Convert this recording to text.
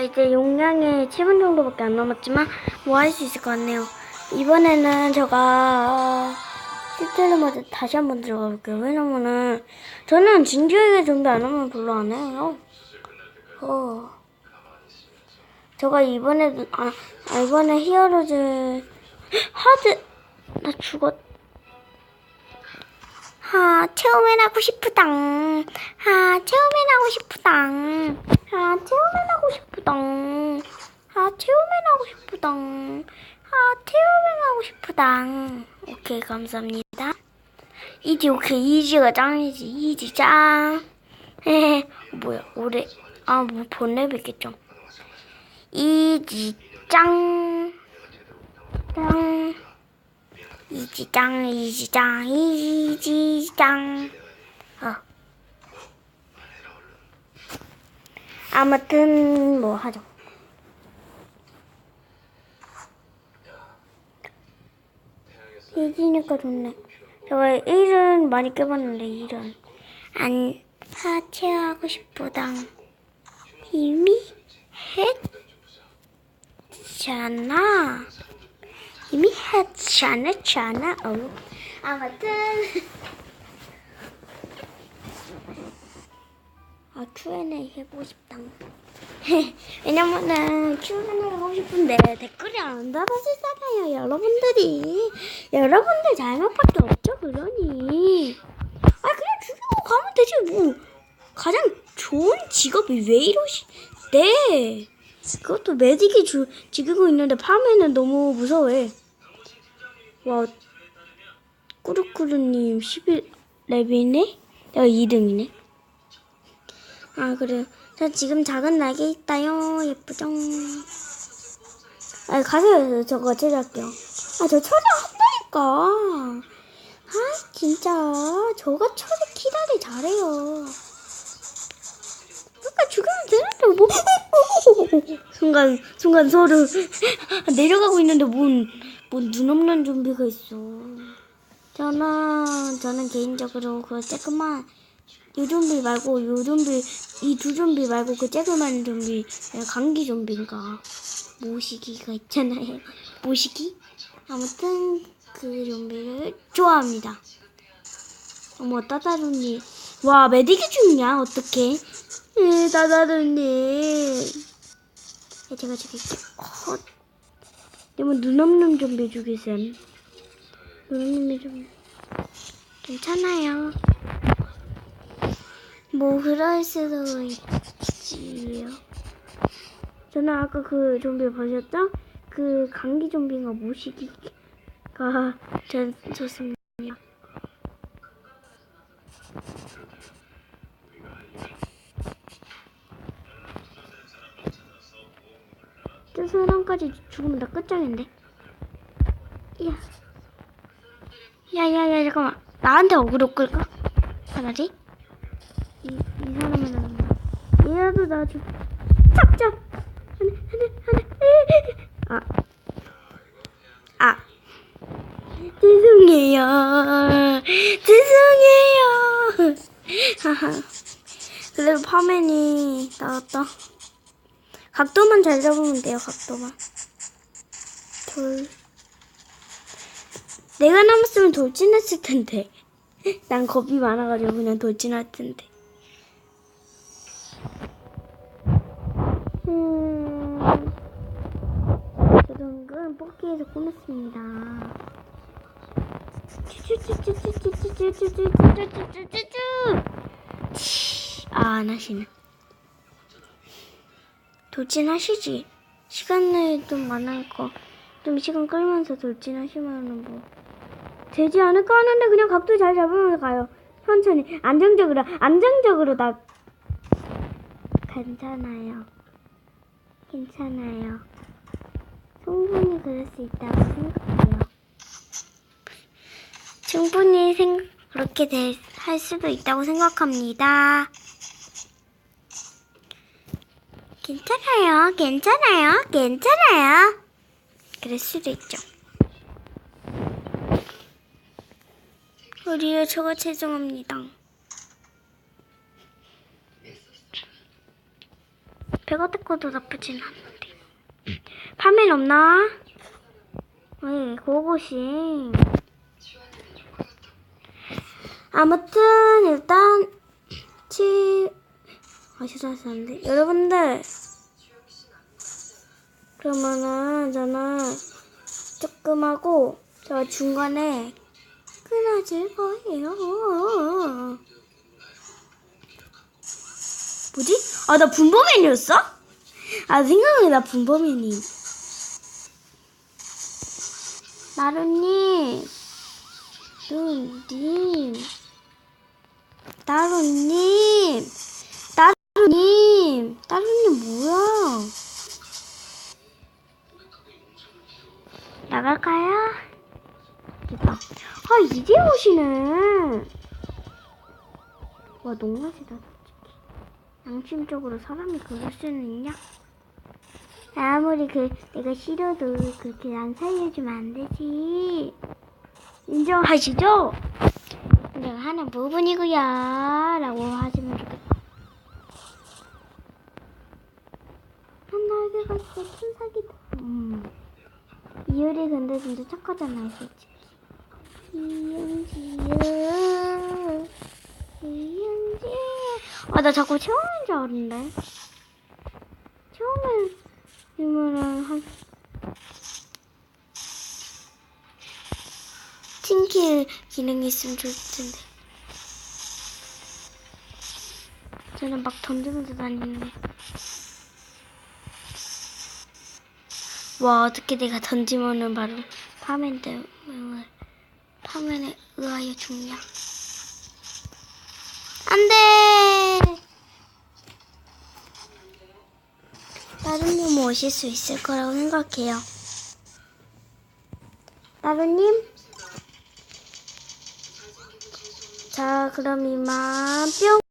이제 용량이 7분 정도밖에 안 남았지만 뭐 할 수 있을 것 같네요. 이번에는 제가 시트를 먼저 다시 한번 들어가 볼게요. 왜냐면은 저는 진지하게 준비 안 하면 별로 안 해요. 어. 제가 이번에도 아, 아 이번에 히어로즈 하드 나 죽었. 하 체험해 하고 싶으당. 하 체험해 하고 싶으당. 싶으당. 하 체험해 하고 싶으당. 하 체험해 하고 싶으당. 오케이 감사합니다. 이지 오케이 이지가 짱이지 이지 짱. 뭐야 올해 아 뭐 보내뵙겠죠. 이지 짱. 짱. 이지 짱 이지 짱 이지 짱 아무튼 뭐 하죠. 이기니까 좋네. 제가 일은 많이 깨봤는데 일은. 안 하체하고 싶보당. 이미 했잖아. 이미 했잖아, 잖아. 어. 아무튼 아 Q&A 해보고 싶다. 왜냐면은 Q&A 하고 싶은데 댓글이 안 달아주잖아요, 여러분들이. 여러분들 잘못밖에 없죠, 그러니. 아 그냥 죽이고 가면 되지 뭐. 가장 좋은 직업이 왜 이러시? 네. 그것도 매직이 주, 죽이고 있는데 파면은 너무 무서워해. 와, 꾸루꾸루님 11렙이네? 내가 2등이네. 아, 그래. 저 지금 작은 날개 있다요. 예쁘죠? 아, 가세요. 저거 제작할게요. 아, 저 처리한다니까. 아, 진짜. 저가 처리 키다리 잘해요. 아까 죽으면 되는데 뭐 순간 순간 소름 내려가고 있는데 뭔 뭔 눈 없는 좀비가 있어 저는 저는 개인적으로 그 쬐끄만 이 좀비 말고 요 좀비 이 두 좀비 말고 그 쬐끄만 좀비 감기 좀비인가? 모시기가 있잖아요. 모시기? 아무튼 그 좀비를 좋아합니다. 어머 따다루니 와 메디기 중이야 어떡해? 예, 따다루니 제가 죽일게요 헛 이러면 눈 없는 좀비 죽이셈. 눈 없는 좀비. 괜찮아요 뭐 그럴 수도 있지요 저는 아까 그 좀비 보셨죠? 그 감기 좀비가 모시기가 전 좋습니다 저 사람까지 죽으면 나 끝장인데. 야. 야, 야, 야, 잠깐만. 나한테 어그로 끌까? 차라리? 사람은 나. 얘라도 나 죽. 잡자! 하나, 하나, 하나. 아. 아. 죄송해요. 죄송해요. 하하. 그래도 파맨이 나왔다. 각도만 잘 잡으면 돼요, 각도만. 돌. 내가 남았으면 돌진했을 텐데. 난 겁이 많아가지고 그냥 돌진할 텐데. 음. 조동근 뽑기에서 꾸몄습니다. 아, 안 하시네. 돌진하시지. 시간이 좀 거. 좀 시간 끌면서 돌진하시면은 뭐 되지 않을까 하는데 그냥 각도 잘 잡으면서 가요. 천천히 안정적으로 안정적으로 나 괜찮아요. 괜찮아요. 충분히 그럴 수 있다고 생각해요. 충분히 생 그렇게 될, 할 수도 있다고 생각합니다. 괜찮아요, 괜찮아요, 괜찮아요. 그럴 수도 있죠. 우리의 저가 죄송합니다. 배가 것도 나쁘진 않는데. 파면 없나? 왜, 고고싱. 아무튼, 일단, 치, 아, 죄송한데. 여러분들, 그러면은, 저는 조금 하고, 저 중간에 끊어질 거예요. 뭐지? 아, 나 분범맨이었어? 아, 생각해, 나 분범맨이. 나루님, 누님, 나루님, 나루님, 나루님 뭐야? 나갈까요? 됐다. 아, 이제 오시네. 와, 농락이다. 양심적으로 사람이 그럴 수는 있냐? 아무리 그 내가 싫어도 그렇게 안 살려주면 안 되지. 인정하시죠? 내가 하는 부분이고요. 라고 하시면 좋겠다. 한 날개 같은 큰 사기다. 음. 이효리 근데 진짜 착하잖아요, 솔직히. 이은지야. 이은지. 아, 나 자꾸 처음인 줄 알았는데. 이면은 한 팀킬 기능이 있으면 좋을 텐데. 저는 막 던지면서 다니는데. 와 어떻게 내가 던지면은 바로 파면 때문에 파면에 의하여 죽냐? 안돼. 나루님 오실 수 있을 거라고 생각해요. 나루님? 자, 그럼 이만 뿅!